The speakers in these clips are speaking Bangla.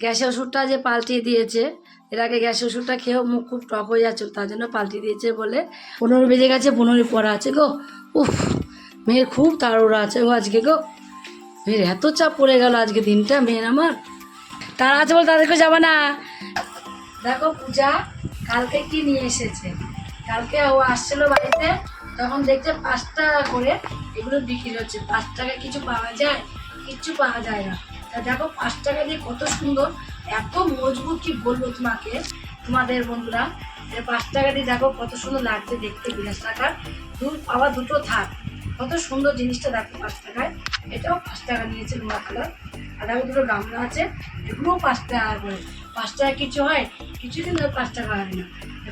গ্যাসের ওষুধটা যে পাল্টিয়ে দিয়েছে, এর আগে গ্যাসের ওষুধটা খেয়েও মুখ খুব টক হয়ে যাচ্ছিল, তার জন্য পাল্টিয়ে দিয়েছে বলে পনেরো বেজে গেছে পনেরো পড়া আছে গো। উফ, মেয়ের খুব তাড়াহুড়া আছে গো আজকে গো। মেয়ের এত চাপ পড়ে গেল আজকে দিনটা, মেয়ের আমার। তারা আছে বলে তাদেরকে যাবে না। দেখো পূজা কালকে কি নিয়ে এসেছে? কালকে ও আসছিল বাড়িতে, তখন দেখছে পাঁচ টাকা করে এগুলো বিক্রি হচ্ছে। পাঁচ টাকায় কিছু পাওয়া যায়, কিচ্ছু পাওয়া যায় না। দেখো, পাঁচ টাকা দিয়ে কত সুন্দর, এত মজবুত কি বলব তোমাকে, তোমাদের বন্ধুরা? পাঁচ টাকা দিয়ে দেখো কত সুন্দর লাগছে দেখতে বিরাশ টাকার। দু আবার দুটো থাক, কত সুন্দর জিনিসটা দেখো পাঁচ টাকায়। এটাও পাঁচ টাকা নিয়েছে নোয়া কালার। আর দেখো দুটো গামলা আছে এগুলোও পাঁচ টাকা করে। পাঁচ টাকা কিছু হয় কিছু ধরে পাঁচ টাকা হয় না।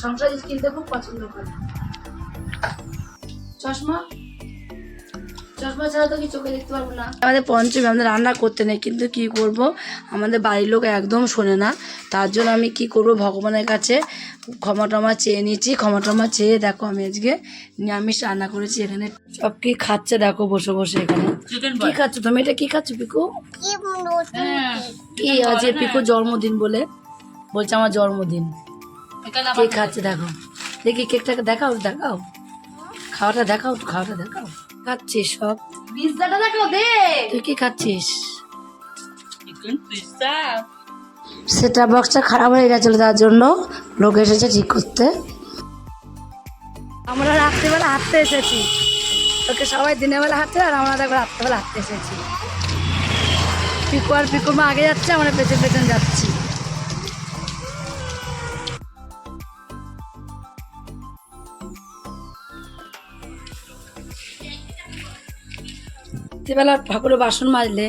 সংসার জিনিস কিনতে খুব পছন্দ করে। চশমা? চশমা ছাড়া তো কি চোখে দেখতে পারব না। আমাদের পঞ্চমী আমাদের রান্না করতে নেই কিন্তু কি করব? আমাদের বাড়ির লোক একদম শোনে না। তার জন্য আমি কি করব? ভগবানের কাছে ক্ষমা টমা চেয়ে নিয়েছি। ক্ষমা টমা চেয়ে দেখো আমি আজকে নিরামিষ রান্না করেছি এখানে। সব কি খাচ্ছে দেখো বসে বসে এখানে। কি খাচ্ছ? তুমি এটা কি খাচ্ছ পিকু? কি আজকে পিকুর জন্মদিন বলে। বলছে আমার জন্মদিন। কেক খাচ্ছে দেখো। দেখি কেকটাকে দেখাও দেখাও। খাওয়াটা দেখাও খাওয়াটা দেখাও। খাচ্ছিস সব। পিৎজাটা দেখো দে তুই কি খাচ্ছিস? সেটা বক্সটা খারাপ হয়ে গেছিল তার জন্য। লোক এসেছে ঠিক করতে। আমরা রাত্রিবেলা হাঁটতে এসেছি। তোকে সবাই দিনের বেলা হাঁটতে আর আমরা দেখো রাত্রিবেলা হাঁটতে এসেছি। পিকু আর পিকু মা আগে যাচ্ছে আমরা পেছন পেছন যাচ্ছি। রাত্রিবেলা ঠাকুরের বাসন মাজলে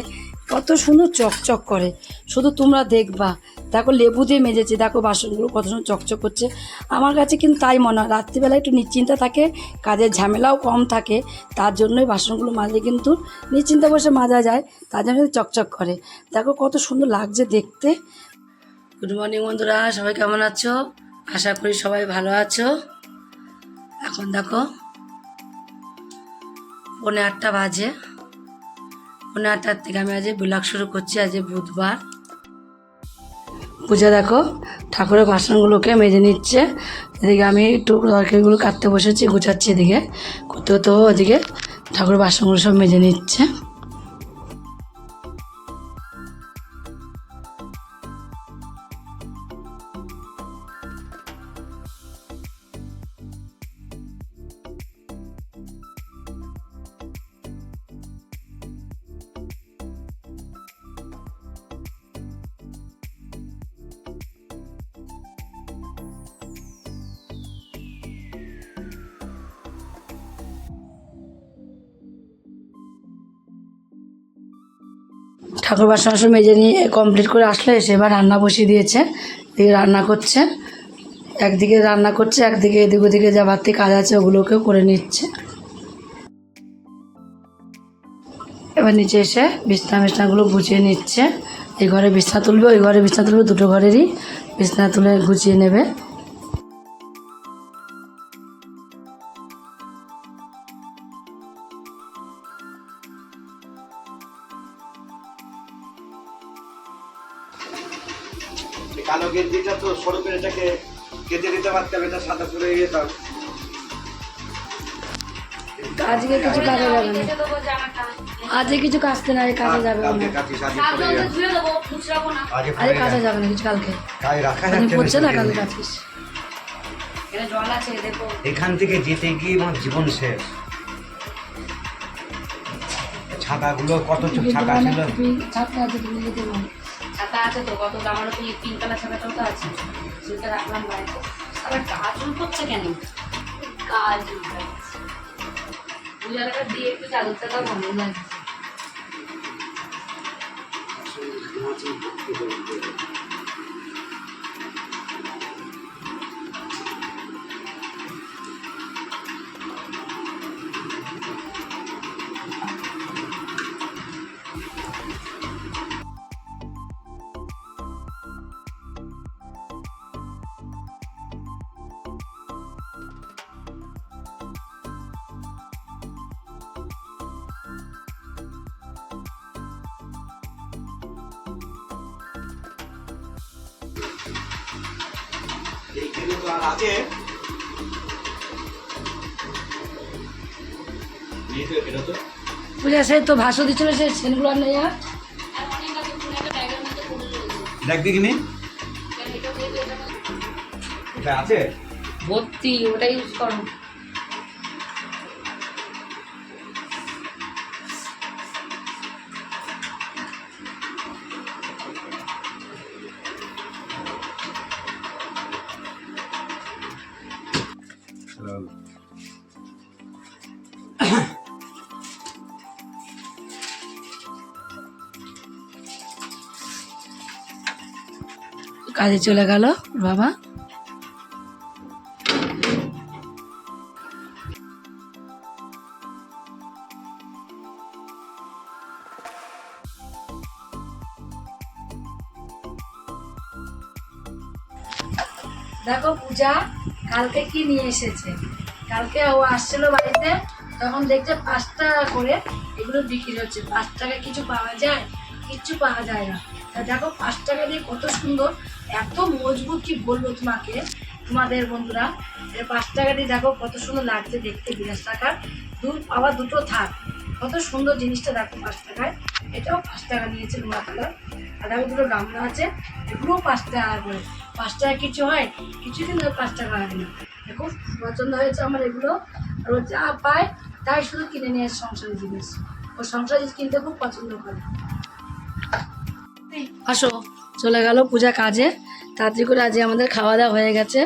কত সুন্দর চকচক করে। শুধু তোমরা দেখবা। দেখো লেবু দিয়ে মেজেছে, দেখো বাসনগুলো কত সুন্দর চকচক করছে। আমার কাছে কিন্তু তাই মনে হয় রাত্রিবেলা একটু নিশ্চিন্তা থাকে, কাজের ঝামেলাও কম থাকে, তার জন্যই বাসনগুলো মাজলে কিন্তু নিশ্চিন্তা বসে মাজা যায়, তার জন্য চকচক করে। দেখো কত সুন্দর লাগছে দেখতে। গুড মর্নিং বন্ধুরা, সবাই কেমন আছো? আশা করি সবাই ভালো আছো। এখন দেখো, পৌনে আটটা বাজে। তার থেকে আমি আজ ব্লগ শুরু করছি, আজ বুধবার। পূজা দেখো, ঠাকুরের বাসনগুলোকে মেজে নিচ্ছে। এদিকে আমি একটু তরকারিগুলো কাটতে বসেছি, গুছাচ্ছি এদিকে। করতে করতে ওদিকে ঠাকুরের বাসনগুলো সব মেজে নিচ্ছে। ঠাকুর বাসন বাসন মেজে নিয়ে কমপ্লিট করে আসলে এসে এবার রান্না বসিয়ে দিয়েছে। এদিকে রান্না করছে। একদিকে রান্না করছে, একদিকে এদিক ওদিকে যা বাড়তি কাজ আছে ওগুলোকেও করে নিচ্ছে। এবার নিচে এসে বিছনা বিছনাগুলো গুছিয়ে নিচ্ছে। এই ঘরে বিছনা তুলবে, ওই ঘরে বিছনা তুলবে, দুটো ঘরেরই বিছনা তুলে গুছিয়ে নেবে। কালো গেঞ্জিটা তো সরু করে এটাকে কেটে দিতে পারতাম এটা সাদা করে যেতাম আজকে কিছু কাজে যাবে না। আজকে কিছু কাজতে না কাজে যাবে না। আরে কাজে যাবে। না কিছু কালকে। গায়ে রাখা যাচ্ছে না। না কালকে দেখো। এখান থেকে যেতে গিয়ে আমার জীবন শেষ। ছাতাগুলো কত ছাতা ছিল? ছাতা ছাতা আছে তো কত আমার তো পিঙ্ক কালার ছাতাটাও তো আছে। সেটা রাখলাম বাড়িতে। আবার কাজল করছে কেন? কাজ পূজাটা দিয়ে একটু চাদর টাকা ভালো লাগছে। আছে এই তো পূজা ভাষণ দিচ্ছিল সেই সেনগুলো আর নেই আর। আগে দেখ দেখিনি আছে? ভর্তি ওটাই ইউজ করো। কাজে চলে গেল, বাবা। দেখো পূজা কালকে কি নিয়ে এসেছে? কালকে ও আসছিল বাড়িতে, তখন দেখছে পাঁচ টাকা করে এগুলো বিক্রি হচ্ছে। পাঁচ টাকা কিছু পাওয়া যায়, কিচ্ছু পাওয়া যায় না। তা দেখো পাঁচ টাকা দিয়ে কত সুন্দর এত মজবুত কি বলব তোমাকে? তোমাদের বন্ধুরা এটা পাঁচ টাকা দিয়ে দেখো, কত সুন্দর লাগছে দেখতে বিরাশ টাকার। দু, আবার দুটো থাক। কত সুন্দর জিনিসটা দেখো পাঁচ টাকায়। এটাও পাঁচ টাকা নিয়েছে নোয়া কালার। আর দেখো দুটো গামলা আছে। এগুলোও পাঁচ টাকা করে। পাঁচ টাকা কিছু হয়, কিছুদিন ধরে পাঁচ টাকা হয় না। দেখো, পছন্দ হয়েছে আমার এগুলো। আর ও যা পায়, তাই শুধু কিনে নিয়ে আসে সংসারের জিনিস। ও সংসার জিনিস কিনতে খুব পছন্দ করে। আসো। চলে গেল পূজা কাজে। তাড়াতাড়ি করে আজকে আমাদের খাওয়া দাওয়া হয়ে গেছে।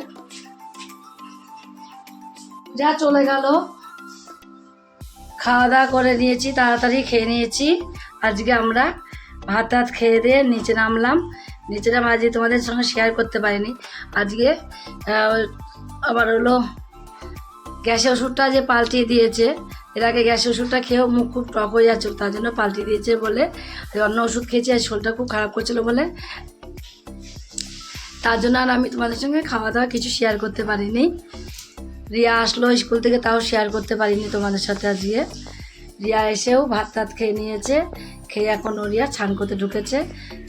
যা চলে গেল। খাওয়া দাওয়া করে নিয়েছি, তাড়াতাড়ি খেয়ে নিয়েছি। আজকে আমরা ভাত টাত খেয়ে দিয়ে নিচে নামলাম। নিচে নাম আজকে তোমাদের সঙ্গে শেয়ার করতে পারিনি। আজকে আবার হলো গ্যাসের ওষুধটা যে পাল্টিয়ে দিয়েছে এর আগে গ্যাসের ওষুধটা খেয়েও মুখ খুব টক হয়ে যাচ্ছিল, তার জন্য পাল্টে দিয়েছে বলে অন্য ওষুধ খেয়েছি আর শরীরটা খুব খারাপ করছিল বলে। তার জন্য আর আমি তোমাদের সঙ্গে খাওয়া দাওয়া কিছু শেয়ার করতে পারিনি। রিয়া আসলো স্কুল থেকে, তাও শেয়ার করতে পারিনি তোমাদের সাথে আজকে। রিয়া এসেও ভাত টাত খেয়ে নিয়েছে, খেয়ে এখন ও রিয়া ছান করতে ঢুকেছে।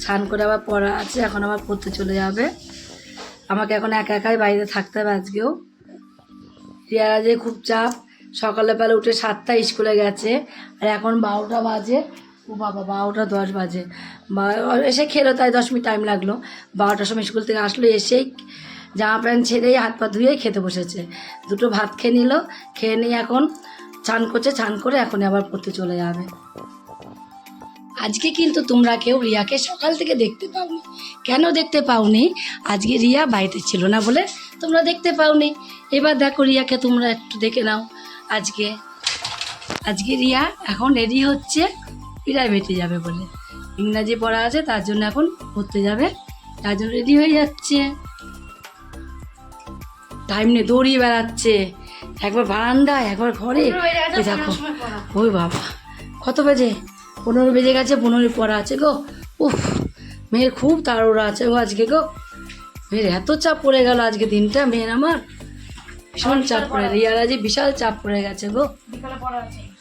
ছান করে আবার পড়া আছে, এখন আবার পড়তে চলে যাবে। আমাকে এখন একা একাই বাইরে থাকতে হবে আজকেও। রিয়ার আজকে খুব চাপ সকালবেলা উঠে সাতটা স্কুলে গেছে, আর এখন বারোটা বাজে। ও বাবা, বারোটা দশ বাজে। এসে খেলো, তাই দশ মিনিট টাইম লাগল। বারোটার সময় স্কুল থেকে আসলো, এসেই জামা প্যান্ট ছেড়েই হাত পা ধুয়েই খেতে বসেছে। দুটো ভাত খেয়ে নিল, খেয়ে নিয়ে এখন চান করছে, চান করে এখন আবার পড়তে চলে যাবে। আজকে কিন্তু তোমরা কেউ রিয়াকে সকাল থেকে দেখতে পাওনি। কেন দেখতে পাওনি? আজকে রিয়া বাড়িতে ছিল না বলে তোমরা দেখতে পাওনি। এবার দেখো রিয়াকে, তোমরা একটু দেখে নাও। আজকে। আজকে রিয়া এখন রেডি হচ্ছে প্রাইভেটে যাবে বলে। ইংরাজি পড়া আছে তার জন্য এখন পড়তে যাবে। তার জন্য রেডি হয়ে যাচ্ছে। টাইম নেই দৌড়িয়ে বেড়াচ্ছে। একবার বারান্দায় একবার ঘরে। দেখো। ওই বাবা। কত বেজে? পনেরো বেজে গেছে পনেরো পড়া আছে গো। উফ মেয়ের খুব তাড়াহুড়া আছে গো আজকে গো। মেয়ের এত চাপ পড়ে গেল আজকে দিনটা মেয়ের আমার। ভীষণ চাপ পড়ে রিয়ার আজকে বিশাল চাপ পড়ে গেছে গো।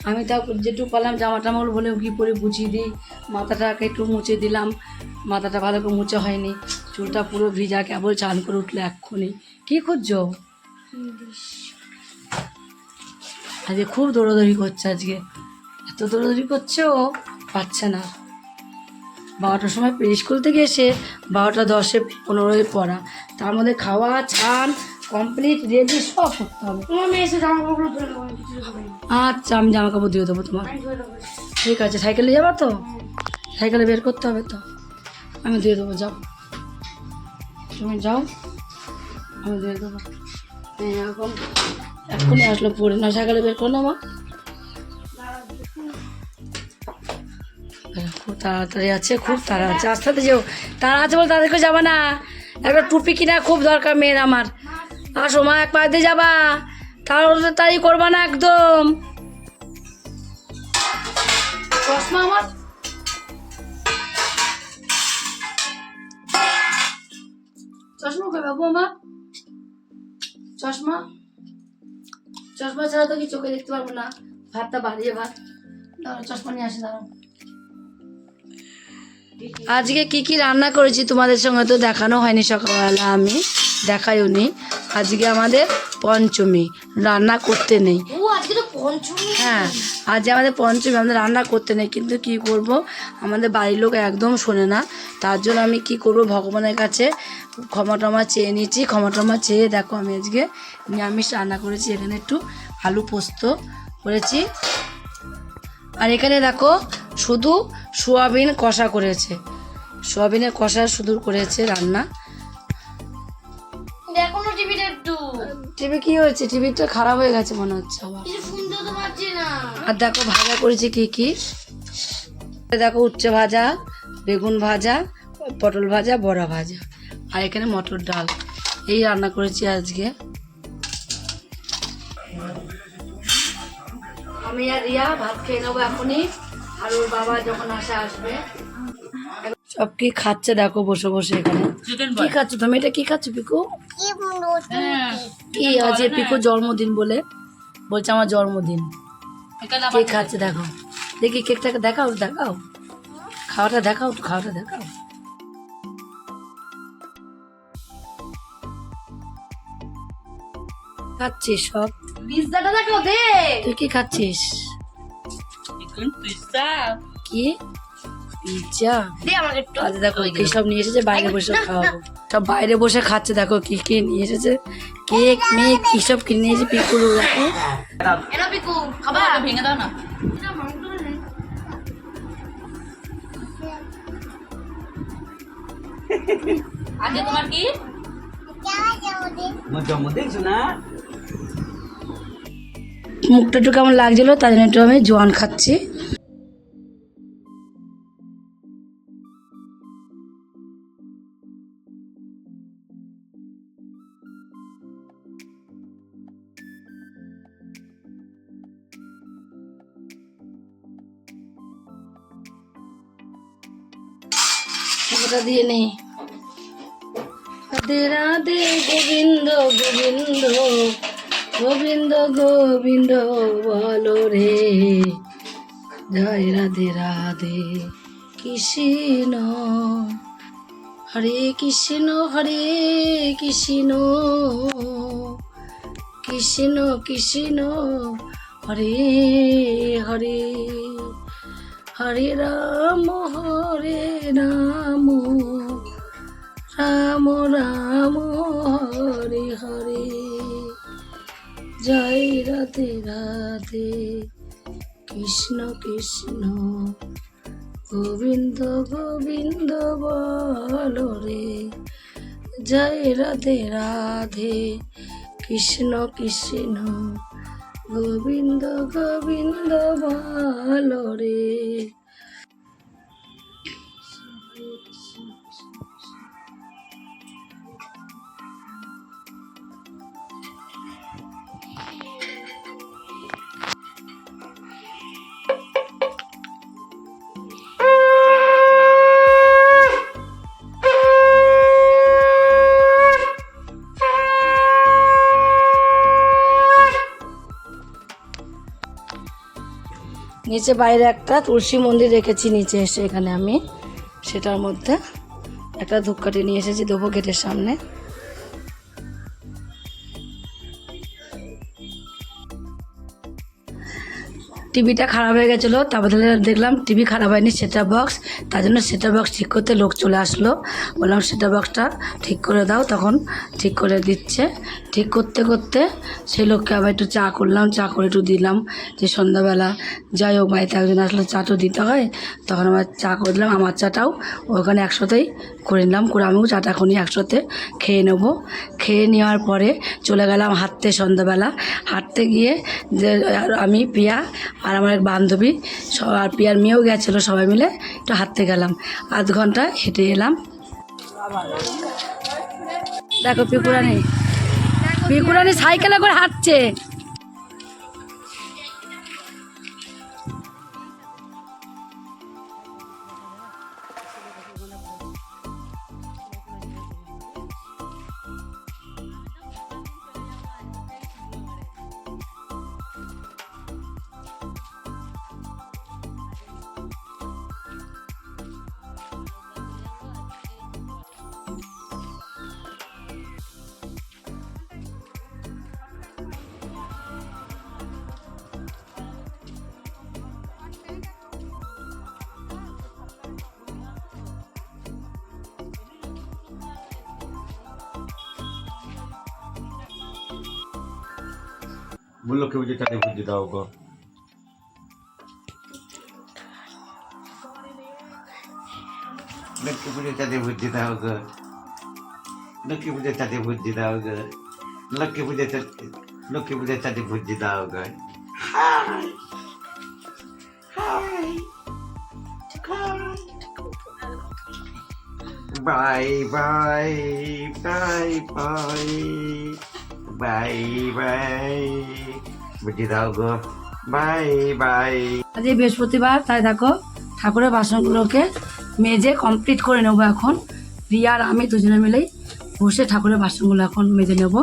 আমি তাও যেটুকু পারলাম জামা টামাগুলো বলে কি পরে বুঝিয়ে দিই মাথাটাকে একটু মুছে দিলাম মাথাটা ভালো করে মুছে হয়নি চুলটা পুরো ভিজা কেবল চান করে উঠলে এক্ষুনি। কি খুঁজছো? আজকে খুব দৌড়াদৌড়ি করছে আজকে। এত দৌড়াদৌড়ি করছে? ও পাচ্ছে না। বারোটার সময় স্কুল থেকে এসে বারোটা দশে পনেরোয় পড়া। তার মধ্যে খাওয়া ছান কমপ্লিট রেডি সব করতে হবে। আচ্ছা আমি জামা কাপড় দিয়ে দেবো তোমার। ঠিক আছে সাইকেলে যাবা তো? সাইকেলে বের করতে হবে তো? আমি দিয়ে দেবো যাও। তুমি যাও আমি দিয়ে দেবো। এখন এক্ষুনি আসলো পড়ে না সাইকেলে বের করো না মা। খুব তাড়াতাড়ি আছে খুব তাড়া আছে। আস্তে আস্তে যেও। তারা আছে বলে তাদেরকে যাবা না। একটা টুপি কিনা খুব দরকার মেয়ের আমার। আসো মা, এক দিয়ে যাবা। তাই করবা না একদম। চশমা আমার। চশমা বাবু চশমা? চশমা ছাড়া তো কি চোখে দেখতে পারব না। ভাতটা চশমা নিয়ে আজকে কি কি রান্না করেছি তোমাদের সঙ্গে তো দেখানো হয়নি সকালবেলা আমি। দেখাইওনি আজকে আমাদের পঞ্চমী রান্না করতে নেই। হ্যাঁ আজ আমাদের পঞ্চমী আমাদের রান্না করতে নেই কিন্তু কি করব? আমাদের বাড়ির লোক একদম শোনে না। তার জন্য আমি কি করব? ভগবানের কাছে ক্ষমা টমা চেয়ে নিয়েছি ক্ষমা টমা চেয়ে দেখো আমি আজকে নিরামিষ রান্না করেছি। এখানে একটু আলু পোস্ত করেছি। আর এখানে দেখো শুধু সোয়াবিন কষা করেছে। সোয়াবিনের কষা শুধু করেছে রান্না। দেখো টিভিটা একটু। টিভি কি হয়েছে? টিভিটা খারাপ হয়ে গেছে মনে হচ্ছে আমার কিছু শুনতে তো পারছি না। আর দেখো ভাজা করেছি কি কি? দেখো উচ্ছে ভাজা বেগুন ভাজা পটল ভাজা বড়া ভাজা আর এখানে মটর ডাল। এই রান্না করেছি আজকে। আমি আর রিয়া ভাত খেয়ে নেব এখনই। আর ওর বাবা যখন আসে আসবে। সব কি খাচ্ছে? দেখো বসে বসে এখানে। কি খাচ্ছ তুমি? এটা কি খাচ্ছ পিকু? কি আজ পিকু জন্মদিন বলে বলছে আমার জন্মদিন। কেক খাচ্ছে দেখো। দেখি কেকটাকে দেখাও দেখাও। খাওয়াটা দেখাও খাওয়াটা দেখাও। খাচ্ছিস সব। পিৎজাটা দেখো দে তুই কি খাচ্ছিস? কি? আমাকে একটু। দেখো কি সব নিয়ে এসেছে বাইরে বসে খাওয়াবো। সব বাইরে বসে খাচ্ছে দেখো কি কি নিয়ে এসেছে। কেক মেক কি সব কিনে এসেছে পিকুর দেখো পিকু খাবা ভেঙে দাও না। আজকে তোমার কি? জন্মদিন শোনা মুখটা একটু কেমন লাগছিল তার জন্য একটু আমি জোয়ান খাচ্ছি। ওটা দিয়ে নেই। রাধে রাধে গোবিন্দ গোবিন্দ গোবিন্দ গোবিন্দ বলো রে। জয় রাধে রাধে কৃষ্ণ। হরে কৃষ্ণ হরে কৃষ্ণ। কৃষ্ণ কৃষ্ণ, হরে হরে। হরে রাম, হরে রাম রাম রাম, হরে হরে। জয় রাধে রাধে। কৃষ্ণ কৃষ্ণ, গোবিন্দ গোবিন্দ, বল রে। জয় রাধে রাধে। কৃষ্ণ কৃষ্ণ, গোবিন্দ গোবিন্দ, বল রে। নিচে বাইরে একটা তুলসী মন্দির রেখেছি, নিচে এসে এখানে আমি সেটার মধ্যে একটা ধূপকাঠি নিয়ে এসেছি, দেবো গেটের সামনে। টিভিটা খারাপ হয়ে গেছিল, তারপর দেখলাম টিভি খারাপ হয়নি, সেটা বক্স তার জন্য সেটা বক্স ঠিক করতে লোক চলে আসলো। বললাম, সেটা বক্সটা ঠিক করে দাও। তখন ঠিক করে দিচ্ছে। ঠিক করতে করতে সেই লোককে আবার একটু চা করলাম, চা করে একটু দিলাম যে সন্ধ্যাবেলা। যাই হোক, বাড়িতে একজন আসলে, চা তো দিতে হয়। তখন আমার চা করে দিলাম, আমার চাটাও ওখানে একসাথেই করে নিলাম। করে আমিও চাটা এখনই একসাথে খেয়ে নেব। খেয়ে নেওয়ার পরে চলে গেলাম হাঁটতে সন্ধ্যাবেলা। হাঁটতে গিয়ে যে, আমি পিয়া আর আমার এক বান্ধবী আর পিয়ার মেয়েও গেছিল সবাই মিলে, একটু হাঁটতে গেলাম। আধ ঘণ্টা হেঁটে এলাম। দেখো পিকুরানি। পিকুরানি সাইকেলে করে হাঁটছে। লক্ষ্মী পুজোর চাঁদে বুদ্ধি দাও গো লক্ষ্মী পুজোর চাঁদে বুদ্ধি দাও গো লক্ষ্মী পুজোর চাঁদে বুদ্ধি দাও গো লক্ষ্মী পুজোর চাঁদে লক্ষ্মী পুজোর চাঁদে বুদ্ধি দাও গো বাই বাই বাই বাই দাও গো বাই বাই বৃহস্পতিবার, তাই দেখো, ঠাকুরের বাসনগুলোকে মেজে কমপ্লিট করে নেব এখন। রিয়ার আমি দুজনে মিলেই বসে ঠাকুরের বাসনগুলো এখন মেজে নেব।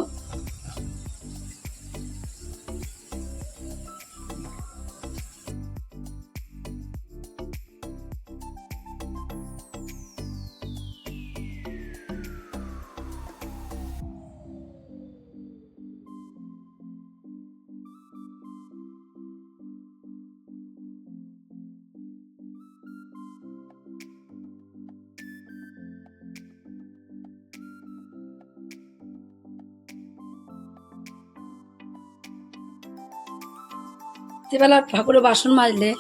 রাত্রিবেলা ঠাকুরের বাসন মাজলে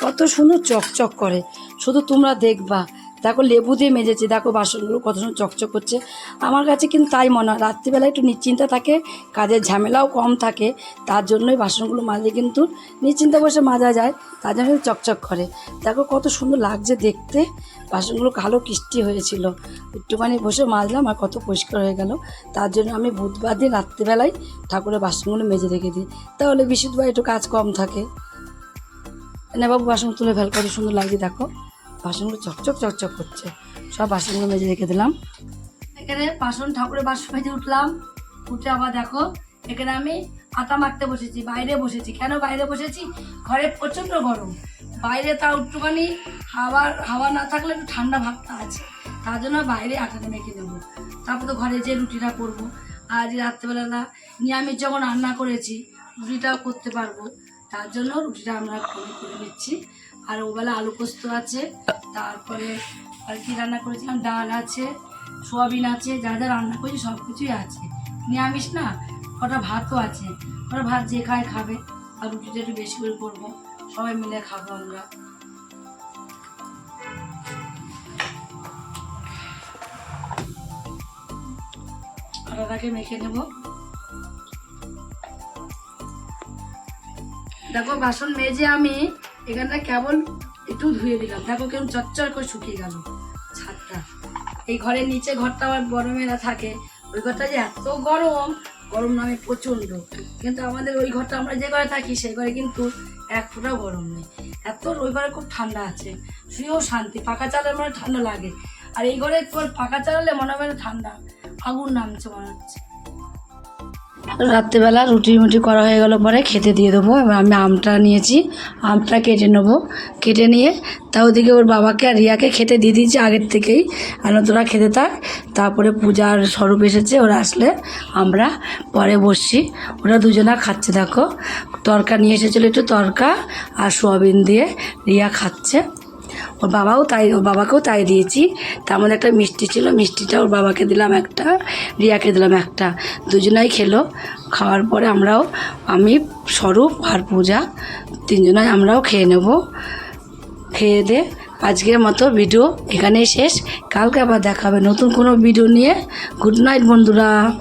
কত সুন্দর চকচক করে। শুধু তোমরা দেখবা। দেখো লেবু দিয়ে মেজেছি, দেখো বাসনগুলো কত সুন্দর চকচক করছে। আমার কাছে কিন্তু তাই মনে হয় রাত্রিবেলা একটু নিশ্চিন্তা থাকে, কাজের ঝামেলাও কম থাকে, তার জন্যই বাসনগুলো মাজলে কিন্তু নিশ্চিন্তে বসে মাজা যায়, তার জন্য চকচক করে। দেখো কত সুন্দর লাগছে দেখতে, বাসনগুলো কালো কিস্টি হয়েছিল। একটুখানি বসে মাজলাম আর কত পরিষ্কার হয়ে গেল। তার জন্য আমি বুধবার দিন রাত্রিবেলায় ঠাকুরের বাসনগুলো মেজে রেখে দিই। তাহলে বিশুদ্ধবার একটু কাজ কম থাকে। এনে বাবু, বাসন তুলে ফেল, কত সুন্দর লাগছে দেখো। বাসনগুলো চকচক চকচক করছে। সব বাসনগুলো মেজে রেখে দিলাম। এখানে বাসন, ঠাকুরের বাসন মেজে উঠলাম। উঠে আবার দেখো, এখানে আমি আটা মারতে বসেছি, বাইরে বসেছি। কেন বাইরে বসেছি? ঘরে প্রচণ্ড গরম। বাইরে তাও একটুখানি হাওয়ার হাওয়া না থাকলে একটু ঠান্ডা ভাবটা আছে। তার জন্য বাইরে আটাটা মেখে দেবো। তারপর তো ঘরে যে রুটিটা করব। আজ রাত্রেবেলা না নিরামিষ যখন রান্না করেছি, রুটিটাও করতে পারব। তার জন্য রুটিটা আমরা করে নিচ্ছি। আর ওবেলা আলু পোস্ত আছে, তারপরে আর কি রান্না করেছিলাম? ডাল আছে, সোয়াবিন আছে, যা যা রান্না করেছি সব কিছুই আছে। নিরামিষ না, কটা ভাতও আছে। কটা ভাত যে খায় খাবে, আর রুটিটা একটু বেশি করে করব। সবাই মিলে খাব আমরা। আটাটাকে মেখে নেব। দেখো, বাসন মেজে আমি এখানটা কেবল একটু ধুয়ে দিলাম দেখো কেমন চচ্চর করে শুকিয়ে গেল ছাদটা। এই ঘরের নিচে ঘরটা আবার মেয়েরা থাকে। ওই ঘরটা যে এত গরম গরম নামে প্রচণ্ড। কিন্তু আমাদের ওই ঘরটা আমরা যে ঘরে থাকি সেই ঘরে কিন্তু এক ফোঁটাও গরম নেই। এত ওই ঘরে খুব ঠান্ডা আছে। শুয়েও শান্তি পাকা চালালে মনে ঠান্ডা লাগে। আর এই ঘরে তোর পাকা চালালে মনে হবে ঠান্ডা। আগুন নামছে মনে হচ্ছে। রাত্রেবেলা রুটি মুটি করা হয়ে গেল পরে খেতে দিয়ে দেবো। এবার আমি আমটা নিয়েছি, আমটা কেটে নেব। কেটে নিয়ে তা ওদিকে ওর বাবাকে আর রিয়াকে খেতে দিয়ে দিয়েছি আগের থেকেই। আর তোরা খেতে থাক। তারপরে পূজার স্বরূপ এসেছে, ওরা আসলে আমরা পরে বসছি। ওরা দুজনা খাচ্ছে, দেখো। তরকা নিয়ে এসেছিল একটু তরকা আর সোয়াবিন দিয়ে রিয়া খাচ্ছে। ওর বাবাও তাই, ওর বাবাকেও তাই দিয়েছি। তার মধ্যে একটা মিষ্টি ছিল, মিষ্টিটা ওর বাবাকে দিলাম একটা, রিয়াকে দিলাম একটা। দুজনাই খেলো। খাওয়ার পরে আমরাও, আমি, স্বরূপ আর পূজা তিনজনাই আমরাও খেয়ে নেব। খেয়ে দে, আজকের মতো ভিডিও এখানেই শেষ। কালকে আবার দেখা হবে নতুন কোনো ভিডিও নিয়ে। গুড নাইট বন্ধুরা।